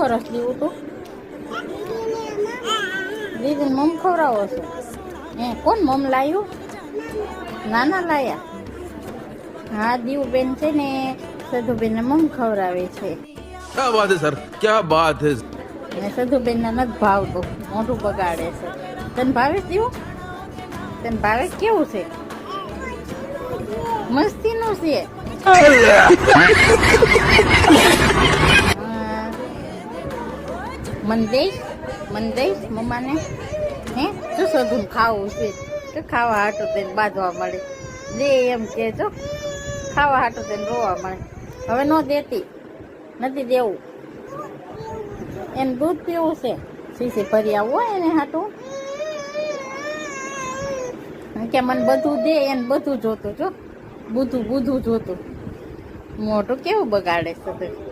કરસ દીવું તું? દીદી મમ ખવડાવો છો? એ કોણ મમ લાવ્યું નાના લાયા? હા દીવુબેન છે ને સધુબેન ને મમ ખવડાવે છે. ક્યાં વાત સર? ક્યાં વાત હે? ને સધુબેન ના નથી ભાવતો મોઢું બગાડે છે. તને ભાવે દીવું? તને ભાવે કેવું છે? મસ્તી નું છે મન દઈશ મન દઈશ મમ્માને. હે શું સધું ખાવું છે. તો ખાવા હાટું તેને બાંધવા મળે. દે એમ કે જો ખાવા હાટું તેને રોવા મળે. હવે ન દેતી, નથી દેવું. એને દૂધ પીવું છે. શીશી ફરી આવવું હોય એને હાટું. કે મને બધું દે, એને બધું જોતું, જો. બધું બધું જોતું. મોટું કેવું બગાડે છે